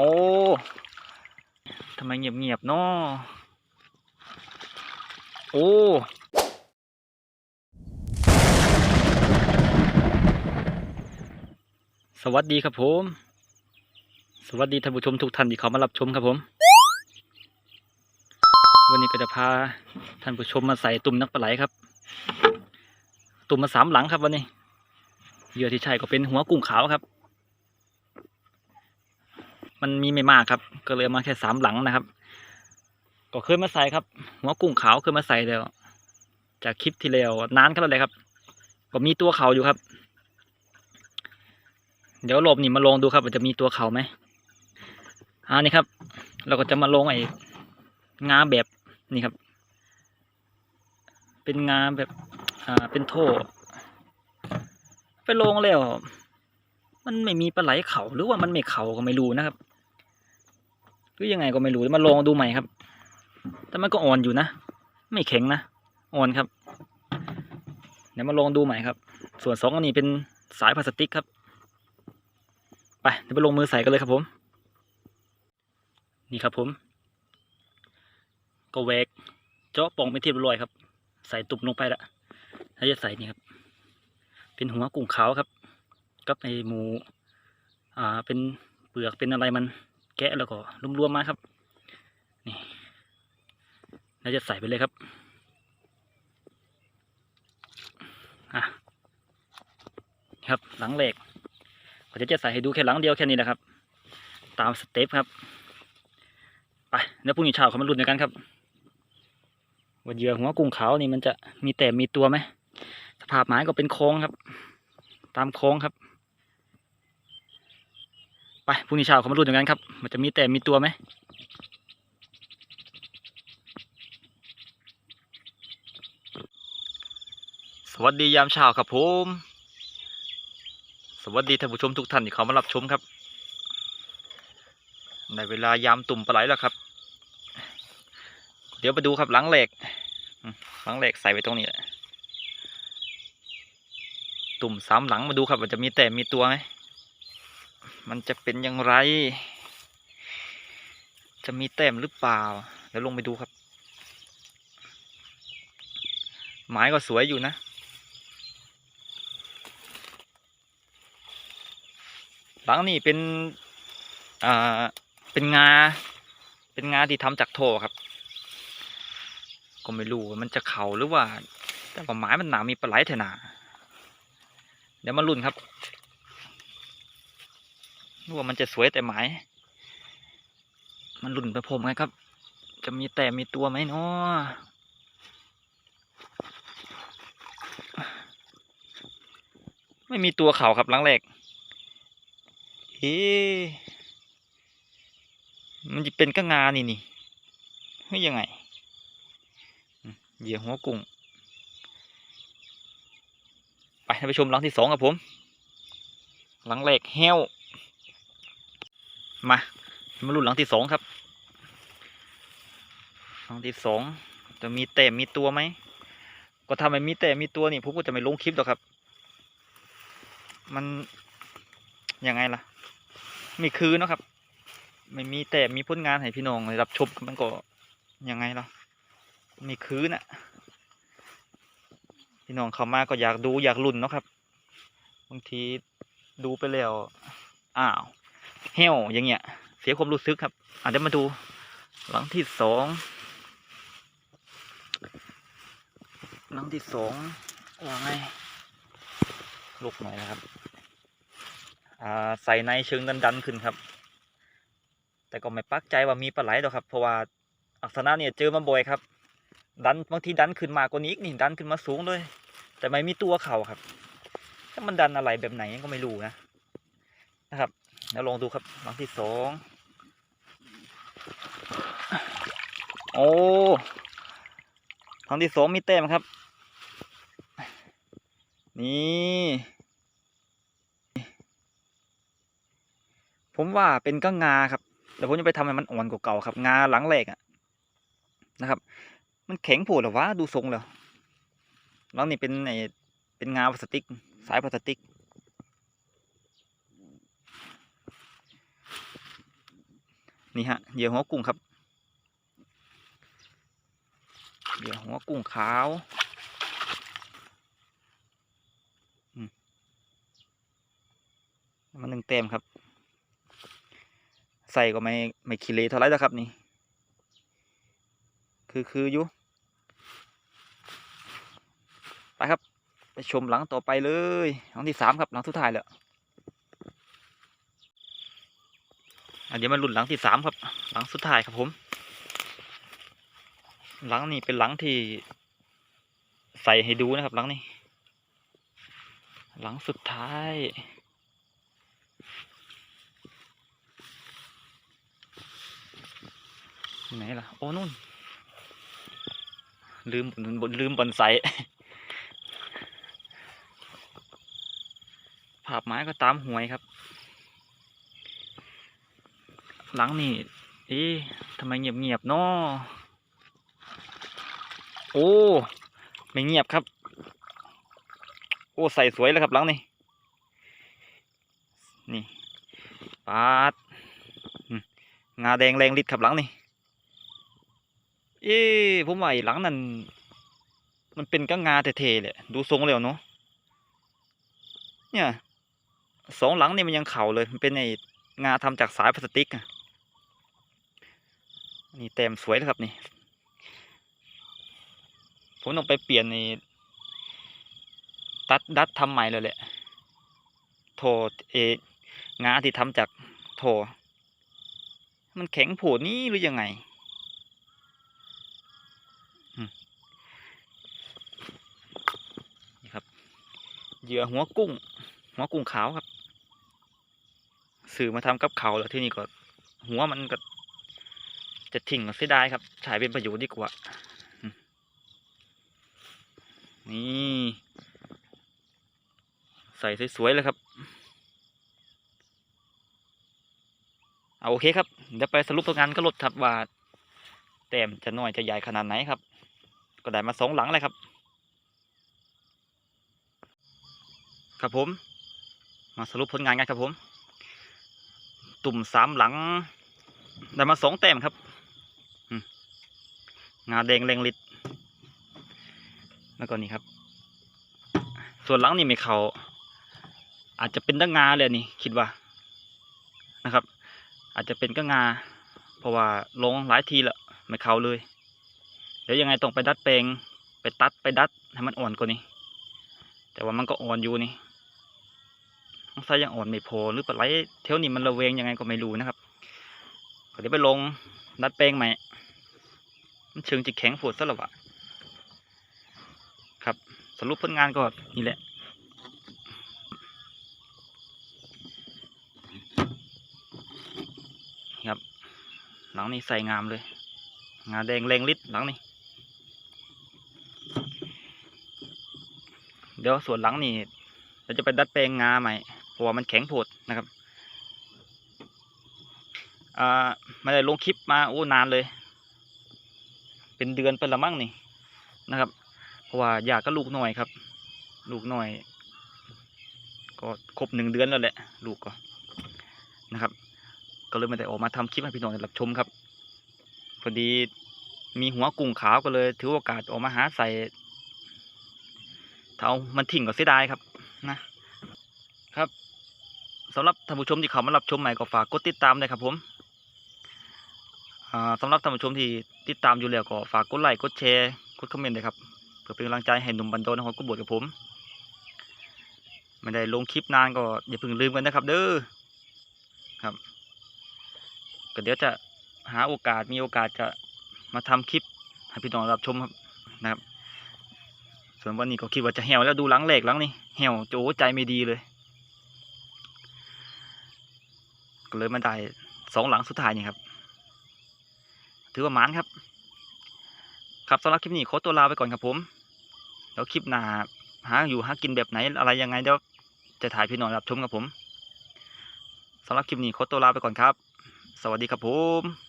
โอ้ทำไมเงียบๆเนาะโอ้สวัสดีครับผม สวัสดีท่านผู้ชมทุกท่านที่เขามารับชมครับผม วันนี้ก็จะพาท่านผู้ชมมาใส่ตุ่มนักปลาไหลครับ ตุ่มมาสามหลังครับวันนี้เหยื่อที่ใช้ก็เป็นหัวกุ้งขาวครับ มันมีไม่มากครับ ก็เลยมาแค่สามหลังนะครับ ก็เคยมาใส่ครับ หัวกุ้งขาวเคยมาใส่แล้วจากคลิปที่แล้วนานก็แล้วเลยครับ ก็มีตัวเขาอยู่ครับ เดี๋ยวรอบนี้มาลองดูครับว่าจะมีตัวเขาไหมอ่านี่ครับ เราก็จะมาลงไอ้งาแบบนี่ครับ เป็นงาแบบอ่าเป็นโท่ไปลงแล้ว มันไม่มีปลาไหลเขาหรือว่ามันไม่เขาก็ไม่รู้นะครับ หรือยังไงก็ไม่รู้มาลองดูใหม่ครับ แต่มันก็อ่อนอยู่นะ ไม่แข็งนะ อ่อนครับ เดี๋ยวมาลองดูใหม่ครับ ส่วนสองอันนี้เป็นสายพลาสติกครับ ไปเดี๋ยวไปลงมือใส่กันเลยครับผม นี่ครับผม ก็แวกเจาะป่องเป็นที่เรียบร้อยครับ ใส่ตุ่มลงไปละแล้วจะใส่นี่ครับ เป็นหัวกุ้งขาวครับกับไอหมู อ่า เป็นเปลือก เป็นอะไรมัน แกะแล้วก็รวมๆมาครับ นี่แล้วจะใส่ไปเลยครับ อะครับหลังเหล็กก็จะจะใส่ให้ดูแค่หลังเดียวแค่นี้แหละครับ ตามสเต็ปครับ ไปแล้วพรุ่งนี้เช้าเขามาลุ้นกันครับว่าเหยื่อหัวกุ้งขาวนี่มันจะมีแต่มีตัวไหมสภาพไม้ก็เป็นโค้งครับ ตามโค้งครับ ไปพรุ่งนี้เช้าเขามาลุ้นกันครับ มันจะมีแต่มีตัวไหมสวัสดียามเช้าครับผมสวัสดีท่านผู้ชมทุกท่านที่เขามารับชมครับ ในเวลายามตุ่มปลาไหลแล้วครับ เดี๋ยวไปดูครับหลังเหล็กหลังเหล็กใส่ไว้ตรงนี้แหละตุ่มสามหลังมาดูครับว่าจะมีแต่มีตัวไหม มันจะเป็นอย่างไร จะมีแต้มหรือเปล่า เดี๋ยวลงไปดูครับไม้ก็สวยอยู่นะ หลังนี่เป็นอ่าเป็นงา เป็นงาที่ทำจากโทครับ ก็ไม่รู้มันจะเข่าหรือว่า แต่ว่าไม้มันหนามีปลาไหลเถนาเดี๋ยวมาลุ้นครับ รู้ว่ามันจะสวยแต่ไม้มันหลุ้นไปผมไงครับ จะมีแต่มีตัวไหมเนาะไม่มีตัวเขาครับหลังแรกเอ๊ะมันจะเป็นก็งานี่นี่เฮ้ยยังไง เหยื่อหัวกุ้ง ไปท่านผู้ชมหลังที่สองครับผม หลังแรกแห้ว มามาลุ้นหลังที่สองครับ หลังที่สองจะมีแต่มีตัวไหม ก็ทำไมมีแต่มีตัวนี่ผมก็จะไม่ลงคลิปหรอกครับ มันยังไงล่ะม่คือเนะครับ ไม่มีแต่มีผลงานให้พี่น้องรับชมมันก็ยังไงล่ะม่คือน่ะพี่น้องเข้ามาก็อยากดูอยากลุ้นเนาะครับ บางทีดูไปแล้ว อ้าว เหี่ยวอย่างเงี้ย เสียความรู้สึกครับอาจจะมาดูหลังที่สองหลังที่สองว่าไงลุกหน่อยนะครับใส่ในเชิงดันๆขึ้นครับ แต่ก็ไม่ปักใจว่ามีปลาไหลหรอกครับ เพราะว่าอักษณะเนี่ยเจอมาบ่อยครับ ดันบางทีดันขึ้นมากว่านี้อีกนี่ดันขึ้นมาสูงเลย แต่ไม่มีตัวเข่าครับ ถ้ามันดันอะไรแบบไหนก็ไม่รู้นะนะครับ เดี๋ยวลองดูครับหลังที่สองโอ้หลังที่สองมีแต้มครับ นี่ผมว่าเป็นก็งาครับแต่ผมจะไปทำให้มันอ่อนกว่าเก่าครับ งาหลังแรกอะนะครับ มันแข็งผล่หรอวะดูทรงแล้วหลังนี่เป็นไอเป็นงาพลาสติก สายพลาสติก นี่ฮะเหยื่อหัวกุ้งครับเหยื่อหัวกุ้งขาวอืมมันหนึ่งเต็มครับ ใส่ก็ไม่ไม่ขี้เลเท่าไรแล้วครับนี่ คือคืออยู่ไปครับ ไปชมหลังต่อไปเลย หลังที่สามครับ หลังสุดท้ายแล้วอะ เดี๋ยวมาลุ้นหลังที่สามครับ หลังสุดท้ายครับผม หลังนี้เป็นหลังที่ใส่ให้ดูนะครับ หลังนี้ หลังสุดท้ายไหนล่ะ โอ้นู่น ลืมลืมบอนไซภาพไม้ก็ตามหวยครับ หลังนี่เอ๊ะทำไมเงียบเงียบเนาะโอ้ ไม่เงียบครับ โอ้ ใส่สวยแล้วครับหลังนี่นี่ปาดงาแดงแรงฤทธิ์ครับหลังนี่เอ๊ะผมว่าไอ้หลังนั่นมันเป็นก็งาเท่ๆแหละดูทรงแล้วเนาะเนี่ยสองหลังนี่มันยังเข่าเลย มันเป็นไองาทำจากสายพลาสติกอะ นี่เต็มสวยแล้วครับนี่ ผมต้องไปเปลี่ยนในตัดดัดทำใหม่เลยแหละ โถเองาที่ทำจากโถ มันแข็งโผดนี่หรือยังไงนี่ครับ เหยื่อหัวกุ้ง หัวกุ้งขาวครับ สื่อมาทำกับเขาแล้วที่นี่ก็ หัวมันก็ จะทิ้งก็เสียดายครับใช้เป็นประโยชน์ดีกว่า นี่ใส่สวยๆเลยครับ เอาโอเคครับ เดี๋ยวไปสรุปผลงานก็ลดครับว่าแต้มจะน้อยจะใหญ่ขนาดไหนครับ ก็ได้มาสองหลังเลยครับ ครับผม มาสรุปผลงานกันครับผม ตุ่มสามหลัง ได้มาสองแต้มครับ งาแดงแรงฤทธิ์แล้วก็นี่ครับ ส่วนหลังนี่ไม่เขาอาจจะเป็นตั้งงาเลยนี่คิดว่านะครับ อาจจะเป็นก็งา เพราะว่าลงหลายทีล้วไม่เขาเลย เดี๋ยวยังไงต้องไปดัดแปลงไปตัดไปดัดให้มันอ่อนกว่านี้ แต่ว่ามันก็อ่อนอยู่นี่ต้องใส่ยังอ่อนไม่พอหรือปลาไหลเท่านี้มันระเวงยังไงก็ไม่รู้นะครับเดี๋ยวไปลงดัดแปลงใหม่ มันเชิงจะแข็งปวดซะล้วะครับสรุปผลงานก็นี่แหละครับหลังนี้ใส่งามเลย งาแดงแรงฤทธิ์หลังนี้เดี๋ยวส่วนหลังนี่เราจะไปดัดแปลงงาใหม่เพราะว่ามันแข็งโผดนะครับอ่าไม่ได้ลงคลิปมาโอ้นานเลย เป็นเดือนเป็นละมั่งนี่นะครับ เพราะว่าอยากก็ลูกหน่อยครับ ลูกหน่อย ก็ครบหนึ่งเดือนแล้วแหละ ลูกก็นะครับ ก็เลยไม่ได้ออกมาทำคลิปให้พี่น้องได้รับชมครับพอดีมีหัวกุ้งขาวก็เลย ถือโอกาสออกมาหาใส่ถ้าเอามันทิ้งก็เสียดายครับนะครับสำหรับท่านผู้ชมที่เขามารับชมใหม่ก็ฝากกดติดตามด้วยครับผม สำหรับท่านผู้ชมที่ติดตามอยู่แล้วก็ฝากกดไลค์กดแชร์กดคอมเมนต์ด้วยครับเพื่อเป็นกำลังใจให้หนุ่มบันโดนของกุบวชกับผมไม่ได้ลงคลิปนานก็อย่าเพิ่งลืมกันนะครับ เด้อครับก็เดี๋ยวจะหาโอกาสมีโอกาสจะมาทำคลิปให้พี่น้องรับชมครับนะครับ ส่วนวันนี้ก็คิดว่าจะเหี่ยวแล้วดูหลังเหล็กหลังนี่เหี่ยวโจใจไม่ดีเลยก็เลยมาได้สองหลังสุดท้ายนี่ครับ ถือว่าหมานครับ ครับสำหรับคลิปนี้ขอตัวลาไปก่อนครับผม แล้วคลิปหน้าหาอยู่หากินแบบไหนอะไรยังไงเดี๋ยวจะถ่ายพี่น้องรับชมครับผมสำหรับคลิปนี้ขอตัวลาไปก่อนครับ สวัสดีครับผม